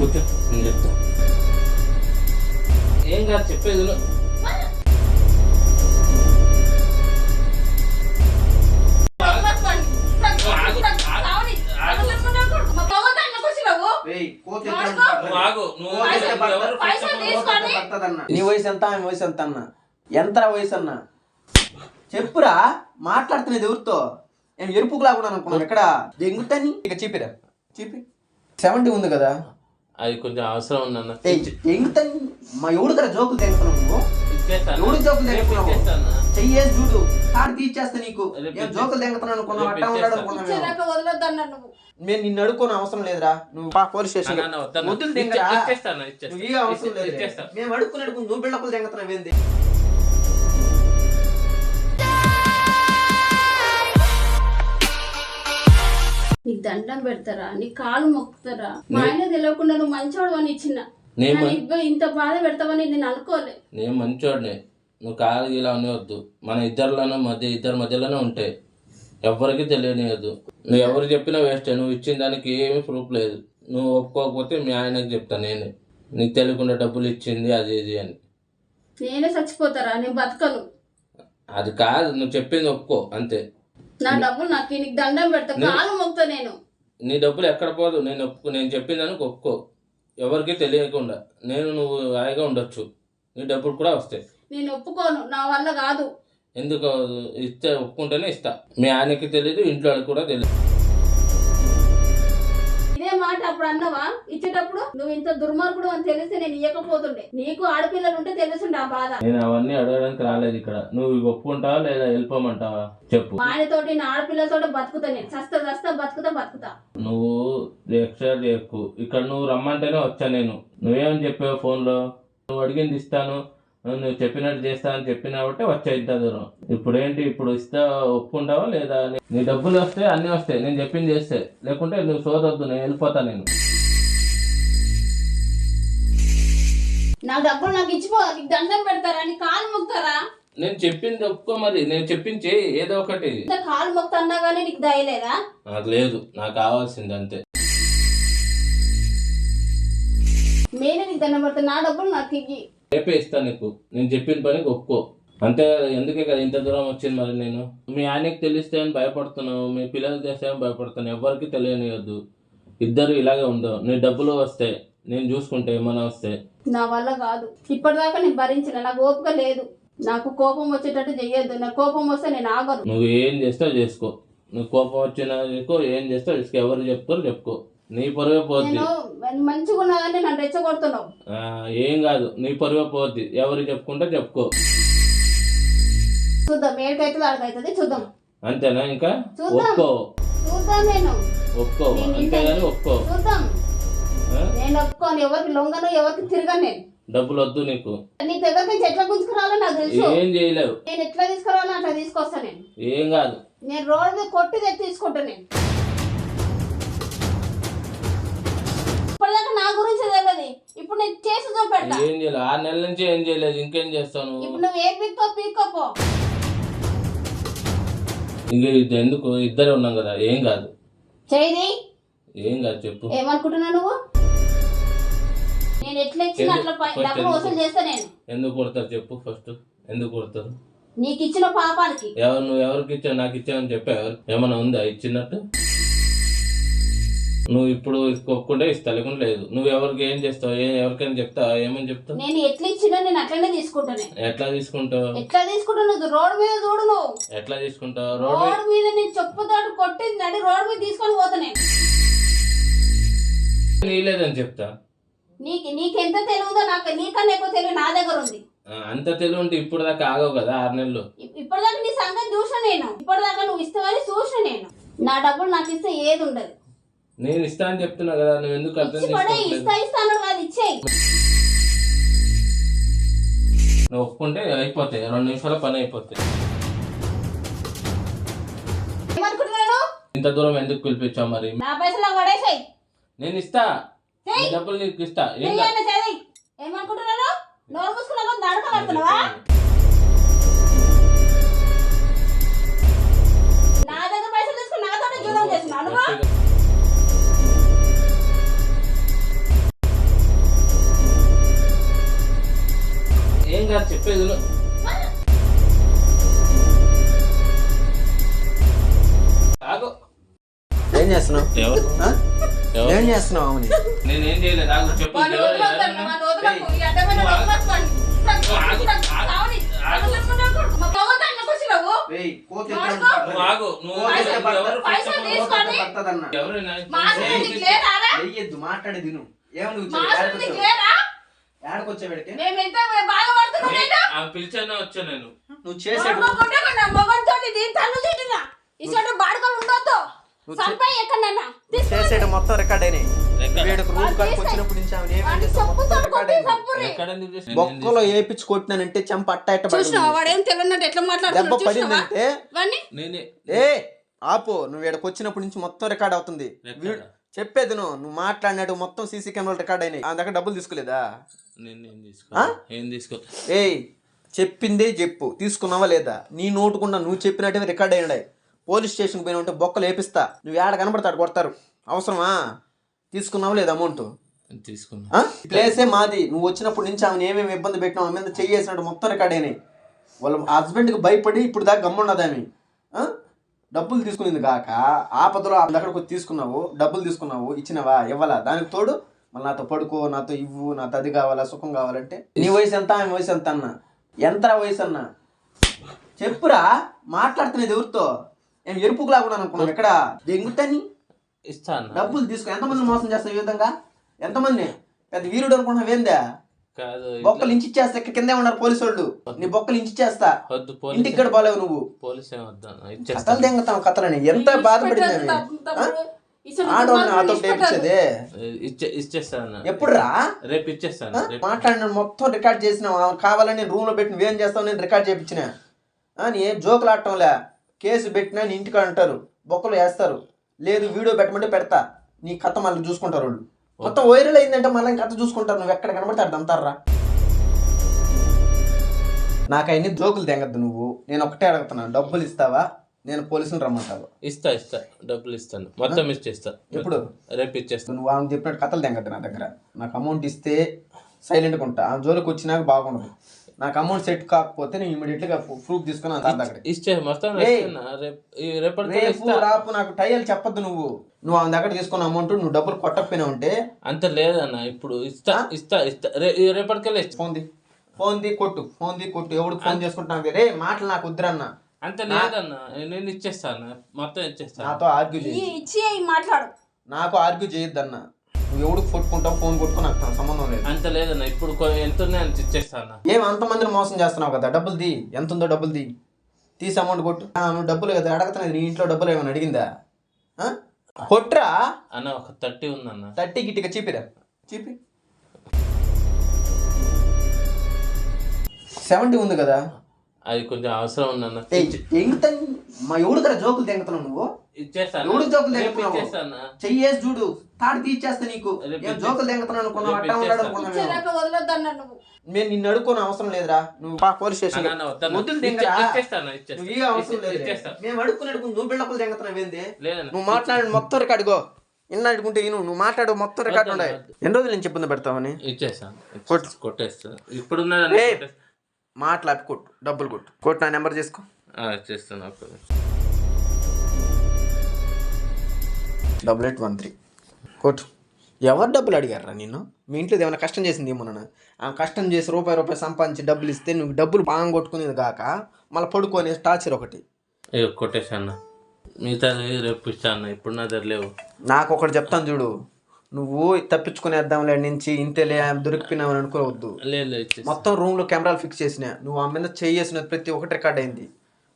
కూర్చో నేను చెప్తా. ఏం కాదు చెప్పేది? నీ వయసు ఎంత? ఆమె వయసు ఎంత అన్న? ఎంత వయసు అన్న? చెప్పురా మాట్లాడుతున్నది ఎవరితో? నేను ఎరుపుకులా కూడా అనుకున్నాను. ఇక్కడ దెంగుతాని? ఇక చీపిరా. చీపి. సెవెంటీ ఉంది కదా? అది కొంచెం అవసరం ఉందన్న మా ఎవడు కదా జోకులు తెంగుతున్నావు నువ్వు? ఎవడు జోకులు చెయ్యేసి చూడు. తాడు తీర్చేస్తా నీకు. జోకులు తెంగుతున్నాను అనుకున్నావు? అట్టా ఉన్నాడు వదలొద్దన్నా నువ్వు. నేను నిన్ను అడుక్కోని అవసరం లేదురా. నువ్వు పా పోలీస్ స్టేషన్. ముద్దులు తింగరా నువ్వు ఏ అవసరం లేదు ఇచ్చేస్తా మేము అడుక్కునేటప్పుడు నువ్వు బిల్డప్లు తెంగుతున్నావు ఏంది? దండం పెడతారా? నీ కాలు మొక్కుతారా? మా ఆయన తెలియకుండా నువ్వు మంచోడు అని ఇచ్చిన. నేను నన్ను ఇంత బాధ పెడతావని నేను అనుకోలే. నేను మంచోడిని. నువ్వు కాలు ఇలా అనేవద్దు మన ఇద్దరిలోనూ మధ్య ఇద్దరి మధ్యలోనే ఉంటాయి ఎవరికి తెలియనియద్దు నువ్వు ఎవరు చెప్పినా వేస్ట్. నువ్వు ఇచ్చిన దానికి ఏమీ ప్రూఫ్ లేదు. నువ్వు ఒప్పుకోకపోతే మీ ఆయనకి చెప్తా నేనే. నీకు తెలియకుండా డబ్బులు ఇచ్చింది అది ఇది అని. నేనే చచ్చిపోతారా? నేను బతకను. అది కాదు. నువ్వు చెప్పింది ఒప్పుకో. అంతే. నా డబ్బులు నాకు నీకు దండం పెడతా కాలు మొక్తా నేను. నీ డబ్బులు ఎక్కడ పోదు నేను ఒప్పుకో నేను చెప్పిందానికి ఒప్పుకో. ఎవరికి తెలియకుండా నేను నువ్వు హాయిగా ఉండొచ్చు. నీ డబ్బులు కూడా వస్తాయి. నేను ఒప్పుకోను నా వల్ల కాదు. ఎందుకు? ఇస్తే ఒప్పుకుంటేనే ఇస్తా. మీ ఆయనకి తెలియదు ఇంట్లో వాళ్ళకి కూడా తెలియదు మాట అప్పుడు అన్నవా? ఇచ్చేటప్పుడు నువ్వు ఇంత దుర్మార్గుడు అని తెలిస్తే నేను ఇవ్వకపోతుండే నీకు ఆడపిల్లలు ఉంటే తెలుసుండే ఆ బాధ. నేను అవన్నీ అడగడానికి రాలేదు ఇక్కడ. నువ్వు ఇవి ఒప్పుకుంటావా లేదా వెళ్ళిపోమంటావా? చెప్పు. ఆయనతోటి నా ఆడపిల్లలతోటి బతుకుతా నేను. చస్తా చస్తా బతుకుతా బతుకుతా. నువ్వు ఎక్స్ట్రా చేయకు. ఇక్కడ నువ్వు రమ్మంటేనే వచ్చా నేను. నువ్వేమని చెప్పావు ఫోన్లో? నువ్వు అడిగింది ఇస్తాను. నువ్వు చెప్పినట్టు చేస్తా అని చెప్పినా బట్టి వచ్చా ఇంత దూరం. ఇప్పుడు ఏంటి ఇప్పుడు ఇస్తా ఒప్పుకుంటావా లేదా నీ- డబ్బులు వస్తాయి అన్నీ వస్తాయి. నేను చెప్పింది చేస్తే. లేకుంటే నువ్వు సోదొద్దు నేను వెళ్ళిపోతా నేను. నా డబ్బులు నాకు ఇచ్చిపో నీకు దండం పెడతారా? నీ కాలు మొక్తారా నేను చెప్పింది ఒప్పుకో మరి. నేను చెప్పింది చేయి ఏదో ఒకటి. ఇంత కాలు మొక్తా అన్నా కానీ నీకు దయలేదా నాకు లేదు. నాకు కావాల్సింది అంతే. నేనే నీకు దండం పెడతా. నా డబ్బులు నాకు ఇయ్యి. రేపే ఇస్తా నీకు. నేను చెప్పిన పనికి ఒప్పుకో. అంతే కదా ఎందుకే కదా ఇంత దూరం వచ్చింది మరి నేను? మీ ఆయనకి తెలిస్తే అని భయపడుతున్నావు మీ పిల్లలు చేస్తే అని భయపడుతున్నావు ఎవరికి తెలియనియద్దు. ఇద్దరు ఇలాగే ఉండవు. నీ డబ్బులు వస్తాయి నేను చూసుకుంటే ఏమైనా వస్తాయి నా వల్ల కాదు. ఇప్పటిదాకా నేను భరించిన నాకు ఓపిక లేదు. నాకు కోపం వచ్చేటట్టు చెయ్యొద్దు. నా కోపం వస్తే నేను ఆగను. నువ్వు ఏం చేస్తావు చేసుకో. నువ్వు కోపం వచ్చినా చేసుకో ఏం చేస్తావు చేసుకో. ఎవరు చెప్తారో చెప్పుకో. నీ పరువే పోద్ది. నేను మంచిగా ఉన్నా కానీ నన్ను రెచ్చగొడుతున్నావు. ఆ, ఏం కాదు నీ పరువే పోద్ది. ఎవరు చెప్పుకుంటే చెప్పుకో. చూద్దాం ఏడికైతుంది చూద్దాం. అంతేనా ఇంకా. ఒప్పుకో. చూద్దాం నేను. ఒప్పుకో. అంతేగాని ఒప్పుకో. చూద్దాం? నేను ఒప్పుకోను ఎవరికి లొంగను ఎవరికి తిరగను నేను. డబ్బులు వద్దు నీకు. నీ దగ్గర నుంచి ఎట్లా గుంజుకురావాలో నాకు తెలుసు. ఏం చేయలేవు. నేను ఎట్లా తీసుకురావాలో అట్లా తీసుకొస్తా నేను. ఏం కాదు. నేను రోడ్డు మీద కొట్టి తీసుకుంటా నేను. ఇప్పటిదాకా నా గురించి తెలియదు ఇప్పుడు నేను చేసి చూపెడతా. ఏం చేయలేదు ఆరు నెలల నుంచి ఏం చేయలేదు. ఇంకేం చేస్తాను? ఇప్పుడు నువ్వు ఏ పీక్కో పీక్కోపో. ఇంక ఇది ఎందుకు? ఇద్దరే ఉన్నాం కదా. ఏం కాదు. చేయి ఏం కాదు చెప్పు. ఏమనుకుంటున్నావు నువ్వు? నేను ఎట్లా ఇచ్చిన? అట్లా పై- డబ్బులు? వసూలు చేస్తా నేను. ఎందుకు కొడతారు చెప్పు ఫస్ట్. ఎందుకు కొడతారు? నీకు ఇచ్చిన పాపానికి. ఎవరు నువ్వు ఎవరికి ఇచ్చావు? నాకు ఇచ్చావని చెప్పావు ఏమైనా ఉందా? ఇచ్చినట్టు? నువ్వు ఇప్పుడు ఒప్పుకుంటే ఇస్తా లేకుంటే లేదు. నువ్వు ఎవరికి ఏం చేస్తావు? ఏ ఎవరికైనా చెప్తావా? ఏమని చెప్తావు? నేను ఎట్లా ఇచ్చినా నేను అట్లనే తీసుకుంటా నేను ఎట్లా తీసుకుంటావు? ఎట్లా తీసుకుంటా నువ్వు రోడ్డు మీద చూడు నువ్వు ఎట్లా తీసుకుంటావు? రోడ్ మీద నేను చెప్పుతాడు కొట్టి నడి రోడ్డు మీద తీసుకొని పోతా నేను నీలేదని చెప్తా. నీకు నీకెంత తెలియదో నాకు నీకన్నా ఎక్కువ తెలివి నా దగ్గర ఉంది. అంత తెలివి ఉంటే ఇప్పుడు దాకా ఆగవు కదా ఆరు నెలలు. ఇప్- ఇప్పటిదాకా నీ సంగతి చూసిన నేను. ఇప్పటిదాకా నువ్వు ఇస్తావని చూసిన నేను. నా డబ్బులు నాకు ఇస్తే ఏది ఉండదు. నేను ఇస్తా అని చెప్తున్నా కదా నువ్వు ఎందుకు అర్థం చేసుకోవట్లేదు? ఇచ్చేయి. నువ్వు ఒప్పుకుంటే అయిపోతాయి రెండు నిమిషాల పని అయిపోతాయి. ఏమనుకుంటున్నాను ఇంత దూరం ఎందుకు పిలిపించావు మరి? నా పైసలు నాకు పడేసాయి. నేను ఇస్తా. డబ్బులు నీకు ఇస్తా. ఏం కాదు. ఏమనుకుంటున్నాను నోరు మూసుకున్నా పడుతున్నావా? మేము ఎంత బాధపడుతున్నాం నేను? ఆమె పిలిచానే వచ్చా నేను. నువ్వు చేసాడు. చేసాడు మొత్తం రికార్డ్ అయినాయి. ఎక్కడ? వీడికి రూమ్ కాడికి నుంచి ఆమె మొత్తం రికార్డ్ అయింది? బొక్కలో ఏపిచ్చి కొట్టినానంటే చెంప అట్ట ఎట్లా దెబ్బ పడిందంటే? ఏ ఆపు. నువ్వు ఇక్కడికి వచ్చినప్పటి నుంచి మొత్తం రికార్డ్ అవుతుంది. చెప్పేది నువ్వు. నువ్వు మాట్లాడినట్టు మొత్తం సీసీ కెమెరాలు రికార్డ్ అయినాయి. ఆ దగ్గర డబ్బులు తీసుకోలేదా? ఏం తీసుకో ఏయ్ చెప్పిందే చెప్పు. తీసుకున్నావా లేదా? నీ నోటుకుండా నువ్వు చెప్పినట్టే రికార్డ్ అయినాయి. పోలీస్ స్టేషన్ పోయిన ఉంటే బొక్కలు వేపిస్తా. నువ్వు ఏడ కనబడతాడు కొడతారు. అవసరమా? తీసుకున్నావా లేదా అమౌంట్? తీసుకున్నా. ప్లేసే మాది. నువ్వు వచ్చినప్పటి నుంచి ఆమెను ఏమేమి ఇబ్బంది పెట్టినావు ఆమె మీద చెయ్యేసినట్టు మొత్తం రికార్డ్ అయినాయి. వాళ్ళ హస్బెండ్కి భయపడి ఇప్పుడు దాకా గమ్మున్నది ఆమె? డబ్బులు తీసుకునింది కాక ఆపదలో ఆమె దగ్గరకు తీసుకున్నావు డబ్బులు తీసుకున్నావు ఇచ్చినవా ఇవ్వాలా? దానికి తోడు మళ్ళీ నాతో పడుకో నాతో ఇవ్వు నాతో అది కావాలా సుఖం కావాలంటే నీ వయసు ఎంత ఆమె వయసు ఎంత అన్న? ఎంత వయసు అన్న? చెప్పురా మాట్లాడుతున్నది ఎవరితో? ఏం ఎరుపుకు లాగున్నాను అనుకున్నాను. ఎక్కడ? దెంగుతని ఇస్తా అన్న డబ్బులు తీసుకో ఎంతమంది మోసం చేస్తావు ఈ విధంగా? ఎంతమంది? పెద్ద వీరుడు అనుకుంటున్నావు ఏందా? కాదు బొక్కలు ఇంచి చేస్తా ఇక్కడ కిందే ఉన్నారు పోలీసు వాళ్ళు నీ బొక్కలు ఇంచి చేస్తా వద్దు పోలీస్ ఇంటికి కూడా పోలేవు నువ్వు. పోలీస్ ఏం వద్దు కథలు తెంగతావు కథలని? ఎంత బాధపడింది ఎప్పుడు రా రేపు ఇచ్చేస్తాను మాట్లాడిన మొత్తం రికార్డ్ చేసినావు. ఆమె కావాలని నేను రూమ్లో పెట్టి నువ్వేం చేస్తావు నేను రికార్డ్ చేయించిన. నీ ఏం జోకులు ఆడటంలే. కేసు పెట్టినా నీ ఇంటికి అంటారు బొక్కలు వేస్తారు. లేదు వీడియో పెట్టమంటే పెడతా. నీ కథ మళ్ళీ చూసుకుంటారు వాళ్ళు. మొత్తం వైరల్ అయిందంటే మళ్ళీ కథ చూసుకుంటారు నువ్వు ఎక్కడ కనబడితే అక్కడ అంటారా నాకు అవన్నీ జోకులు తెగద్దు నువ్వు. నేను ఒకటే అడుగుతున్నాను. డబ్బులు ఇస్తావా? నేను పోలీసులు రమ్మంటావు? ఇస్తా ఇస్తా. డబ్బులు ఇస్తాను. మొత్తం ఇచ్చేస్తా. ఎప్పుడు? రేపు ఇచ్చేస్తా. నువ్వు ఆమె చెప్పినట్టు కథలు తెగద్దు నా దగ్గర. నాకు అమౌంట్ ఇస్తే సైలెంట్గా ఉంటా. ఆమె జోలికి వచ్చినాక బాగుండదు. నాకు అమౌంట్ సెట్ కాకపోతే నేను ఇమీడియట్గా ప్రూఫ్ తీసుకుని అంత దగ్గర ఇచ్చే మొత్తం. రేపు రేపు నాకు టైల్ చెప్పొద్దు నువ్వు. నువ్వు ఆమె దగ్గర తీసుకున్న అమౌంట్ నువ్వు డబ్బులు కొట్టకపోయినా ఉంటే అంత లేదన్న ఇప్పుడు ఇస్తా ఇస్తా ఇస్తా. రే ఈ రేపటికెళ్ళి ఫోన్ ది ఫోన్ ది కొట్టు ఫోన్ ది కొట్టు. ఎవడు ఫోన్ చేసుకుంటున్నా రే మాటలు నాకు వద్దురన్న. అంత లేదన్న నేను ఇచ్చేస్తాను మొత్తం ఇచ్చేస్తాను. నాతో ఆర్గ్యూ చేయి. ఇచ్చి మాట్లాడు. నాకు ఆర్గ్యూ చేయొద్దన్న. నువ్వు ఎవడికి కొట్టుకుంటావు ఫోన్ కొట్టుకో నాకు సంబంధం లేదు. అంత లేదన్న ఇప్పుడు ఎంత ఉన్నాయి అంత ఇచ్చేస్తాను ఏం అంతమందిని మోసం చేస్తున్నావు కదా డబ్బులు ది ఎంత ఉందో డబ్బులు ది తీసి అమౌంట్ కొట్టు. నువ్వు డబ్బులు కదా అడగతున్నది నీ ఇంట్లో డబ్బులు ఏమైనా అడిగిందా? కొట్రా. అన్న ఒక థర్టీ ఉందన్న. థర్టీ గిట్టిగా చీపిరా. చీపి. సెవెంటీ ఉంది కదా. అది కొంచెం అవసరం ఉందన్న. ఎంత మా ఎవడు కదా జోకులు తెంగుతున్నావు నువ్వు? ఎవడు జోకులు తెంగుతున్నావు చెయ్యేసి చూడు. తాడు తీసేస్తా నీకు. జోకులు తెంగుతున్నావు అనుకున్నావు? అట్టా ఉన్నాడు. అనుకున్నావు మేము. ఇచ్చేదాకా వదలొద్దన్నా నువ్వు. నేను నిన్ను అడుక్కోని అవసరం లేదురా. నువ్వు పా పోలీస్ స్టేషన్ నువ్వు అవసరం లేదు ఇచ్చేస్తా మేము అడుక్కుని అడుగుని నువ్వు బిళ్ళకులు తెంగుతున్నావు ఏంది? నువ్వు మాట్లాడి మొత్తం రికార్డు గో ఇన్న అడుగుంటే ఈను నువ్వు మాట్లాడు మొత్తం రికార్డు ఉన్నాయి. ఎన్ని రోజులు నుంచి ఇబ్బంది పెడతావని. కొట్టేస్తా ఇప్పుడు ఏయ్. మాట్లాడి కొట్టు. డబ్బులు కొట్టు. కొట్టు నా నెంబర్ చేసుకో చేస్తాను డబుల్ ఎయిట్ వన్ త్రీ కొట్టు ఎవరు డబ్బులు అడిగారా నేను మీ ఇంట్లో ఏమైనా కష్టం చేసింది ఏమో నన్ను. ఆ కష్టం చేసి రూపాయి రూపాయి సంపాదించి డబ్బులు ఇస్తే నువ్వు డబ్బులు బాగా కొట్టుకునేది కాక మళ్ళీ పడుకొని టార్చర్ ఒకటి. ఇక కొట్టేసాను మిగతా రేపు ఇస్తాను ఇప్పుడు నా దగ్గర లేవు. నాకు ఒకటి చెప్తాను చూడు. నువ్వు తప్పించుకునేద్దాంలే నుంచి ఇంతేలే దొరికిపోయినావు అని అనుకోవద్దు. లేదు లేదు ఇచ్చేస్తా. మొత్తం రూమ్లో కెమెరాలు ఫిక్స్ చేసిన. నువ్వు ఆమె మీద చేసిన ప్రతి ఒక్కటి రికార్డ్ అయింది.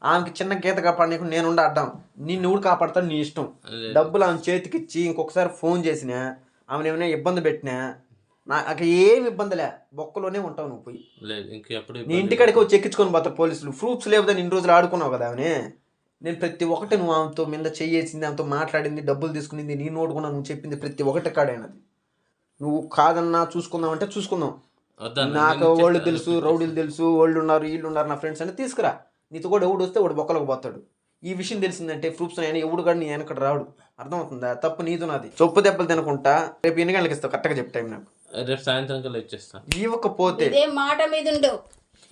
ఆమెకి చిన్న గీత కాపాడనీకు నేను ఉండి అడ్డాం. నిన్ను ఊడు కాపాడతాను నీ ఇష్టం. డబ్బులు ఆమె చేతికి ఇచ్చి ఇంకొకసారి ఫోన్ చేసిన ఆమెను ఏమైనా ఇబ్బంది పెట్టినా నాకు ఏమి ఇబ్బందిలే బొక్కలోనే ఉంటావు నువ్వు పోయి. నీ ఇంటికాడికి వచ్చి ఎక్కించుకొని పోతారు పోలీసులు. ప్రూఫ్స్ లేవుదని ఇన్ని రోజులు ఆడుకున్నావు కదా ఆమె నేను ప్రతి ఒక్కటి నువ్వు ఆమెతో మీద చెయ్యేసింది ఆమెతో మాట్లాడింది డబ్బులు తీసుకునింది నీ నోటుకున్నా నువ్వు చెప్పింది ప్రతి ఒక్కటి కాడైనది. నువ్వు కాదన్నా చూసుకుందాం. అంటే చూసుకుందాం నాకు నేను వాళ్ళు. తెలుసు రౌడీలు తెలుసు వాళ్ళు ఉన్నారు వీళ్ళు ఉన్నారు నా ఫ్రెండ్స్ అని తీసుకురా. నీతో కూడా ఎవడు వస్తే వాడు బొక్కలకు పోతాడు. ఈ విషయం తెలిసిందంటే ప్రూఫ్స్ ఆయన ఎవడు కూడా నీ వెనకడ రాడు. అర్థమవుతుందా? తప్పు నీదు నాది. చొప్పు దెబ్బలు తినకుంటా రేపు ఎన్ని గంటలకు ఇస్తావు? కరెక్ట్గా చెప్ టైం నాకు. రేపు సాయంత్రం కల్లా ఇచ్చేస్తా. ఇవ్వకపోతే ఇదే మాట మీద ఉండు.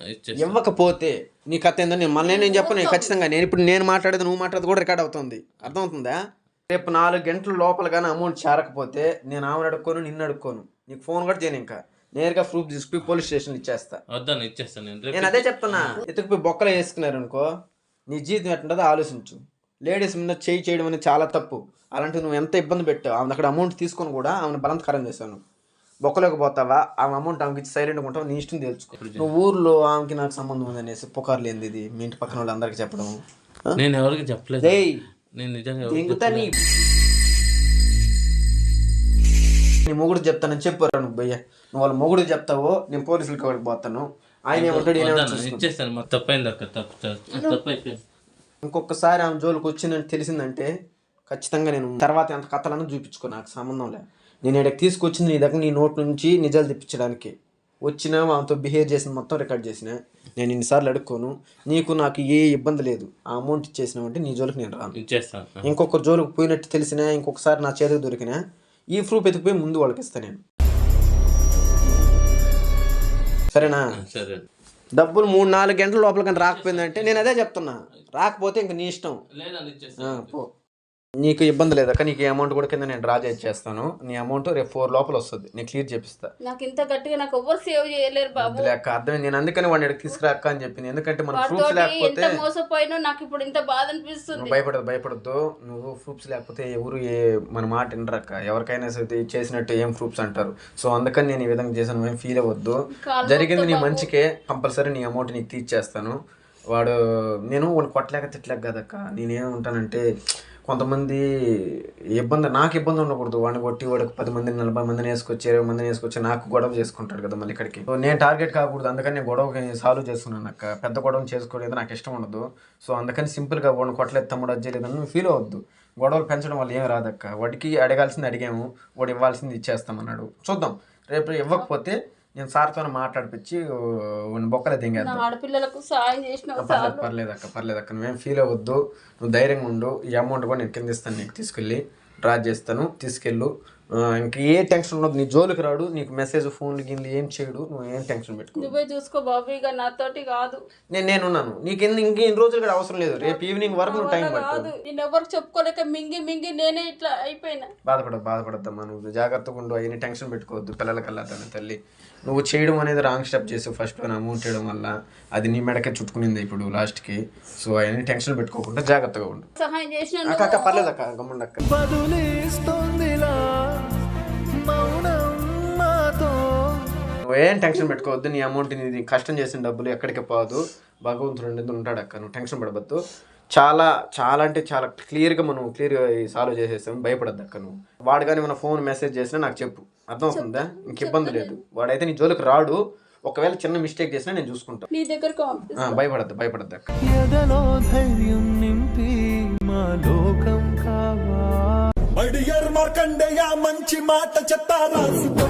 ఇచ్చేస్తా. ఇవ్వకపోతే నీ కథ ఏందో నేను మళ్ళీ నేను చెప్పను. ఖచ్చితంగా నేను ఇప్పుడు నేను మాట్లాడేది నువ్వు మాట్లాడేది కూడా రికార్డ్ అవుతుంది. అర్థమవుతుందా? రేపు నాలుగు గంటల లోపల కానీ అమౌంట్ చేరకపోతే నేను ఆమెను అడుక్కోను నిన్ను అడుక్కోను. నీకు ఫోన్ కూడా చేయను ఇంకా. నేరుగా ప్రూఫ్ తీసుకుని పోలీస్ స్టేషన్ ఇచ్చేస్తా. వద్దాను ఇచ్చేస్తాను నేను. రేపు నేను అదే చెప్తున్నా. ఎత్తుకుపోయి బొక్కలు వేసుకున్నారు అనుకో నీ జీవితం ఎట్టుంటుందో ఆలోచించు. లేడీస్ మీద చేయి చేయడం అనేది చాలా తప్పు. అలాంటి నువ్వు ఎంత ఇబ్బంది పెట్టావు ఆమె అక్కడ అమౌంట్ తీసుకొని కూడా ఆమెను బలంతకరం చేశాను బొక్కలోకి పోతావా ఆమె అమౌంట్ ఆమెకి ఇచ్చి సైలెంట్గా ఉంటావు నీ ఇష్టం తెలుసుకో నువ్వు ఊర్లో ఆమెకి నాకు సంబంధం ఉందనేసి పుకార్లు ఏంది ఇది? మీ ఇంటి పక్కన వాళ్ళందరికీ చెప్పడం? నేను ఎవరికి చెప్పలేదు. ఏయ్! నేను నిజంగా ఎవరికి దెంగుతా నీ నీ మొగుడు చెప్తానని చెప్పారు నువ్వు భయ్య. నువ్వు వాళ్ళ మొగుడు చెప్తావో నేను పోలీసులకి వాడికి పోతాను. ఆయన ఏమంటాడు ఇచ్చేస్తాను మాకు తప్పైంది అక్క తప్పు ఇంకొకసారి ఆమె జోలికి వచ్చిందని తెలిసిందంటే ఖచ్చితంగా నేను తర్వాత ఎంత కథలను చూపించుకో నాకు సంబంధం లే నేను ఇక్కడికి తీసుకొచ్చింది నీ దగ్గర నీ నోట్ నుంచి నిజాలు తెప్పించడానికి. వచ్చిన ఆమెతో బిహేవ్ చేసిన మొత్తం రికార్డ్ చేసిన నేను ఇన్నిసార్లు అడుక్కోను. నీకు నాకు ఏ ఇబ్బంది లేదు. ఆ అమౌంట్ ఇచ్చేసినావంటే నీ జోలికి నేను రాను. ఇచ్చేస్తాను. ఇంకొకరి జోలికి పోయినట్టు తెలిసినా ఇంకొకసారి నా చేతికి దొరికినా ఈ ప్రూఫ్ ఎత్తుకుపోయి ముందు వాళ్ళకి ఇస్తాను నేను. సరేనా? సరే. డబ్బులు మూడు నాలుగు గంటల లోపల కానీ రాకపోయిందంటే నేను అదే చెప్తున్నా. రాకపోతే ఇంక నీ ఇష్టం. పో. నీకు ఇబ్బంది లేదక్క నీకు అమౌంట్ కూడా కింద నేను డ్రా చేసి చేస్తాను నీ అమౌంట్ రేపు ఫోర్ లోపల వస్తుంది. నేను క్లియర్ చేపిస్తా. నాకు ఇంత గట్టిగా నాకు ఎవ్వరు సేవ్ చేయలేరు బాబు. అక్క అర్థమైంది. నేను అందుకని వాడిని ఇక్కడికి తీసుకురాక్క అని చెప్పింది. ఎందుకంటే మన ప్రూఫ్స్ లేకపోతే ఎంత మోసపోయినో నాకు ఇప్పుడు ఇంత బాధ అనిపిస్తుంది. నువ్వు భయపడదు భయపడద్దు. నువ్వు ప్రూఫ్స్ లేకపోతే ఎవరు ఏ మన మాట వినరక్క ఎవరికైనా సరే చేసినట్టు ఏం ప్రూఫ్స్ అంటారు. సో అందుకని నేను ఈ విధంగా చేశాను. ఏం ఫీల్ అవ్వద్దు. జరిగింది నీ మంచికే. కంపల్సరీ నీ అమౌంట్ నీకు తీర్చేస్తాను. వాడు నేను వాడిని కొట్టలేక తిట్టలేక కదక్క. నేనేం ఉంటానంటే కొంతమంది ఇబ్బంది నాకు ఇబ్బంది ఉండకూడదు. వాడిని కొట్టి వాడికి పది మందిని నలభై మందిని వేసుకొచ్చి ఇరవై మందిని వేసుకొచ్చి నాకు గొడవ చేసుకుంటాడు కదా మళ్ళీ ఇక్కడికి. సో నేను టార్గెట్ కాకూడదు. అందుకని నేను గొడవ సాల్వ్ చేస్తున్నాను అక్క. పెద్ద గొడవ చేసుకోలేదు నాకు ఇష్టం ఉండదు. సో అందుకని సింపుల్గా వాడిని కొట్టలేదు తమ్ముడు అజ్జలేదని ఫీల్ అవద్దు గొడవలు పెంచడం వల్ల ఏం రాదక్క? వాడికి అడగాల్సింది అడిగాము. వాడు ఇవ్వాల్సింది ఇచ్చేస్తామన్నాడు. చూద్దాం. రేపు ఇవ్వకపోతే నేను సార్తో మాట్లాడిపించి బొక్కలే నా దింగేద్దాం. ఆడపిల్లలకు సాయం చేసిన పర్లేదు పర్లేదు అక్క పర్లేదు అక్క. నువ్వేం ఫీల్ అవ్వద్దు. నువ్వు ధైర్యంగా ఉండు. ఈ అమౌంట్ కూడా నేను కింద ఇస్తాను నీకు తీసుకెళ్ళి. డ్రా చేస్తాను తీసుకెళ్ళు. ఇంక ఏ టెన్షన్ ఉండదు నీ జోలికి రాడు నీకు మెసేజ్ ఫోన్లు గిన్లు ఏం చేయడు. నువ్వు ఏం టెన్షన్ పెట్టుకో. నువ్వే చూసుకో బాబు ఇక నాతోటి కాదు. నేను నేనున్నాను నీకు ఎన్ని ఇంక ఇన్ని రోజులు కూడా అవసరం లేదు. రేపు ఈవినింగ్ వరకు నువ్వు టైం కాదు. నేను ఎవరికి చెప్పుకోలేక మింగి మింగి నేనే ఇట్లా అయిపోయినా. బాధపడదు బాధపడద్దమ్మా నువ్వు. జాగ్రత్తగా ఉండు. అవన్నీ టెన్షన్ పెట్టుకోవద్దు. పిల్లలకల్లా తన తల్లి. నువ్వు చేయడం అనేది రాంగ్ స్టెప్ చేసి ఫస్ట్ అమౌంట్ చేయడం వల్ల అది నీ మెడకే చుట్టుకునింది ఇప్పుడు లాస్ట్కి సో అవన్నీ టెన్షన్ పెట్టుకోకుండా జాగ్రత్తగా ఉండు. సహాయం చేసిన అక్క అక్క పర్లేదు అక్క గమ్ముండు అక్క. నువ్వేం టెన్షన్ పెట్టుకోవద్దు నీ అమౌంట్ నీ కష్టం చేసిన డబ్బులు ఎక్కడికి పోదు. భగవంతుడు ఉండేది ఉంటాడు అక్క నువ్వు టెన్షన్ పడవద్దు. చాలా చాలా అంటే చాలా క్లియర్గా మనం క్లియర్గా సాల్వ్ చేసేస్తాం భయపడద్దు అక్క నువ్వు. వాడు కానీ మన ఫోన్ మెసేజ్ చేసినా నాకు చెప్పు. అర్థమవుతుందా? ఇంక ఇబ్బంది లేదు. వాడైతే నీ జోలికి రాడు. ఒకవేళ చిన్న మిస్టేక్ చేసినా నేను చూసుకుంటాను నీ దగ్గరకు పంపిస్తా భయపడద్దు భయపడద్దు అక్క. ఎదలో ధైర్యం నింపి మా లోకం కావా? మంచి మాట చెప్తా రాసుకో